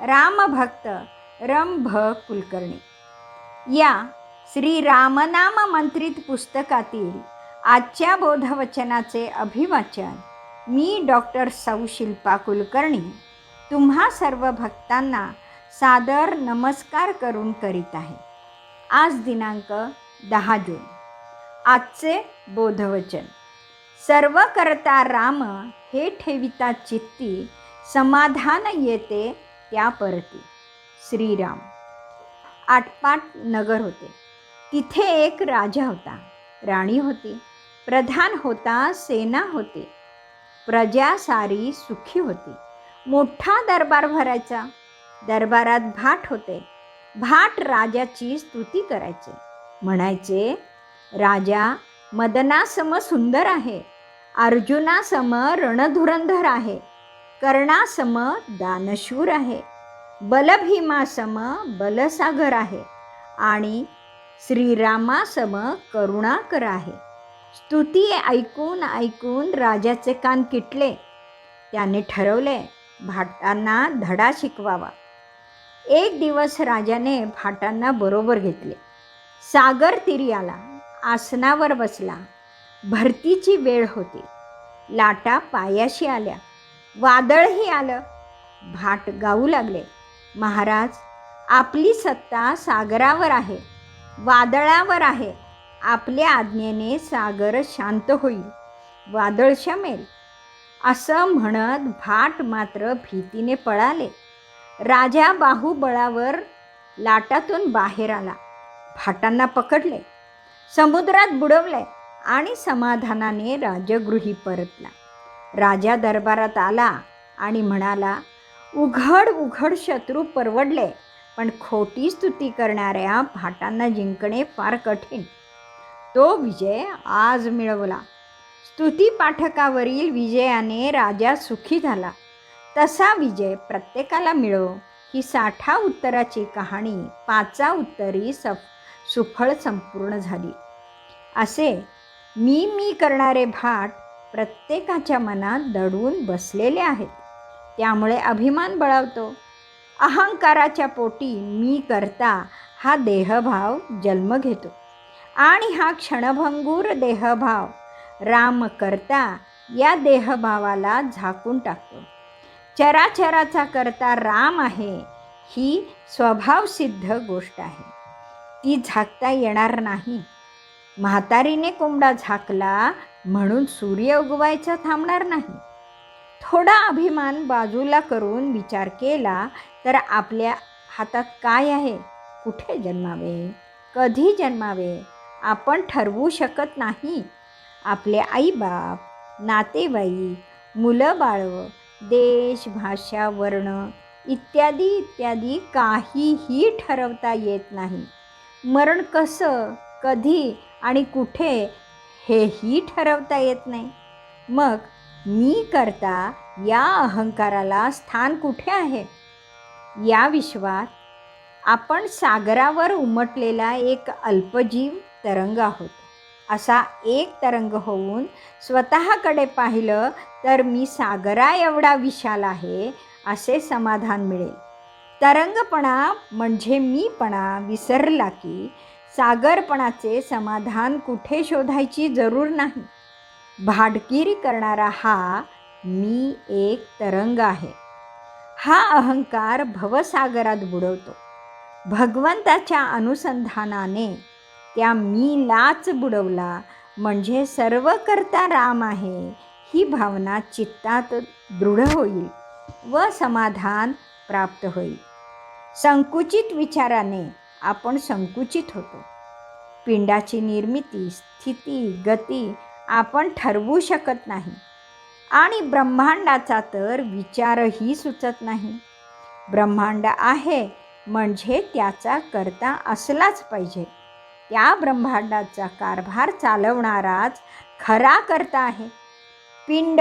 रामभक्त रंभ कुलकर्णी. या श्री रामनाम मंत्रित पुस्तकातील आजच्या बोधवचनाचे अभिवाचन मी डॉक्टर सौ शिल्पा कुलकर्णी तुम्हा सर्व भक्तांना सादर नमस्कार करून करीत आहे. आज दिनांक दहा जून. आजचे बोधवचन. सर्व करता राम हे ठेविता चित्ती समाधान येते त्या परती श्रीराम आटपाट नगर होते. तिथे एक राजा होता. राणी होती. प्रधान होता सेना होती. प्रजा सारी सुखी होती. मोठा दरबार भरायचा. दरबारात भाट होते. भाट राजाची स्तुती करायचे. म्हणायचे राजा मदनासम सुंदर आहे. अर्जुनासम रणधुरंधर आहे. कर्णासम दानशूर आहे. बलभीमासम बलसागर आहे. आणि श्रीरामासम करुणाकर आहे. स्तुती ऐकून ऐकून राजाचे कान किटले. त्याने ठरवले भाटांना धडा शिकवावा. एक दिवस राजाने भाटांना बरोबर घेतले. सागर तिरी आला आसनावर बसला. भरतीची वेळ होती. लाटा पायाशी आल्या. वादळही आलं. भाट गाऊ लागले. महाराज आपली सत्ता सागरावर आहे. वादळावर आहे. आपल्या आज्ञेने सागर शांत होईल. वादळ शमेल. असं म्हणत भाट मात्र भीतीने पळाले. राजा बाहुबळावर लाटातून बाहेर आला. भाटांना पकडले. समुद्रात बुडवले आणि समाधानाने राजगृही परतला. राजा दरबारात आला आणि म्हणाला उघड उघड शत्रू परवडले पण खोटी स्तुती करणाऱ्या भाटांना जिंकणे फार कठीण. तो विजय आज मिळवला. स्तुती पाठकावरील विजयाने राजा सुखी झाला. तसा विजय प्रत्येकाला मिळो ही साठा उत्तराची कहाणी पाचा उत्तरी सफ सुफळ संपूर्ण झाली. असे मी मी करणारे भाट प्रत्येकाच्या मनात दडून बसलेले आहेत. त्यामुळे अभिमान बळावतो. अहंकाराच्या पोटी मी करता हा देहभाव जन्म घेतो. आणि हा क्षणभंगूर देहभाव राम करता या देहभावाला झाकून टाकतो. चराचराचा करता राम आहे ही स्वभावसिद्ध गोष्ट आहे. ती झाकता येणार नाही. म्हातारीने कोंबडा झाकला म्हणून सूर्य उगवायचा थांबणार नाही. थोडा अभिमान बाजूला करून विचार केला तर आपल्या हातात काय आहे? कुठे जन्मावे? कधी जन्मावे? आपण ठरवू शकत नाही. आपले आईबाप नातेवाईक मुलं बाळं देश भाषा वर्ण इत्यादी इत्यादी काहीही ठरवता येत नाही. मरण कसं कधी आणि कुठे हेही ठरवता येत नाही. मग मी करता या अहंकाराला स्थान कुठे आहे? या विश्वात आपण सागरावर उमटलेला एक अल्पजीव तरंग आहोत. असा एक तरंग होऊन स्वतःकडे पाहिलं तर मी सागरा एवढा विशाल आहे असे समाधान मिळेल. तरंगपणा म्हणजे मीपणा विसरला की सागरपणाचे समाधान कुठे शोधायची जरूर नाही. भाडकिरी करणारा हा मी एक तरंग आहे. हा अहंकार भवसागरात बुडवतो. भगवंताच्या अनुसंधानाने त्या मी लाच बुडवला म्हणजे सर्व करता राम आहे ही भावना चित्तात दृढ होईल व समाधान प्राप्त होईल. संकुचित विचाराने आपण संकुचित होतो. पिंडाची निर्मिती स्थिती गती आपण ठरवू शकत नाही. आणि ब्रह्मांडाचा तर विचारही सुचत नाही. ब्रह्मांड आहे म्हणजे त्याचा करता असलाच पाहिजे. त्या ब्रह्मांडाचा कारभार चालवणाराच खरा करता आहे. पिंड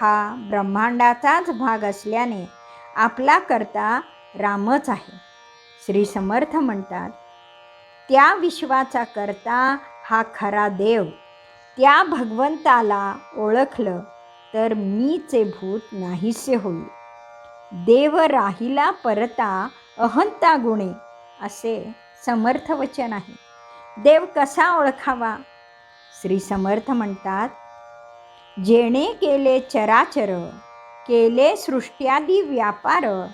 हा ब्रह्मांडाचाच भाग असल्याने आपला करता रामच आहे. श्री समर्थ म्हणतात त्या विश्वाचा करता हा खरा देव त्या भगवंताला ओळखलं तर मीचे भूत नाहीसे होईल. देव राहिला परता अहंता गुणे असे समर्थ वचन आहे. देव कसा ओळखावा? श्री समर्थ म्हणतात जेणे केले चराचर केले सृष्ट्यादी व्यापार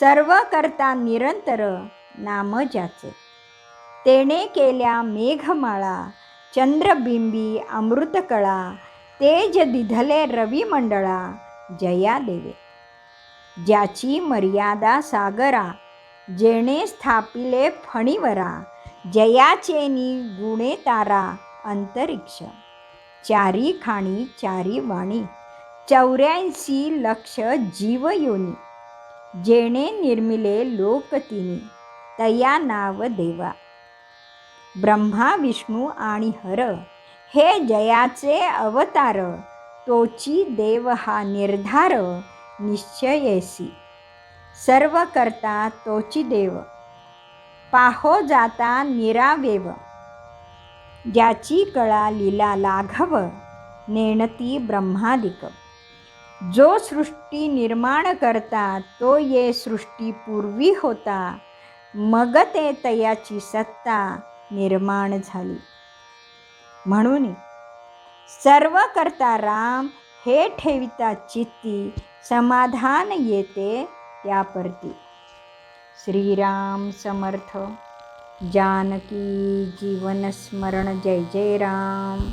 सर्व करता निरंतर नाम ज्याचे. तेने केल्या मेघमाळा चंद्रबिंबी अमृतकळा तेज दिधले रविमंडळा जया देवे. ज्याची मर्यादा सागरा जेणे स्थापिले फणीवरा जयाचेनी गुणे तारा अंतरिक्ष. चारी खाणी चारी वाणी चौऱ्याऐंशी लक्ष जीवयोनी. जेणे निर्मिले लोकतिनी तया नाव देवा. ब्रह्मा विष्णू आणि हर हे जयाचे अवतार तोची देव हा निर्धार निश्चयेसी. सर्व करता तोची देव पाहो जाता निरावेव. ज्याची कळा लीला लाघव नेणती ब्रह्मादिक. जो सृष्टी निर्माण करता तो ये सृष्टी पूर्वी होता. मग ते तयाची सत्ता निर्माण झाली. म्हणून सर्व करता राम हे ठेविता चित्ती समाधान येते त्यापरती. श्रीराम समर्थ. जानकी जीवन स्मरण. जय जय राम.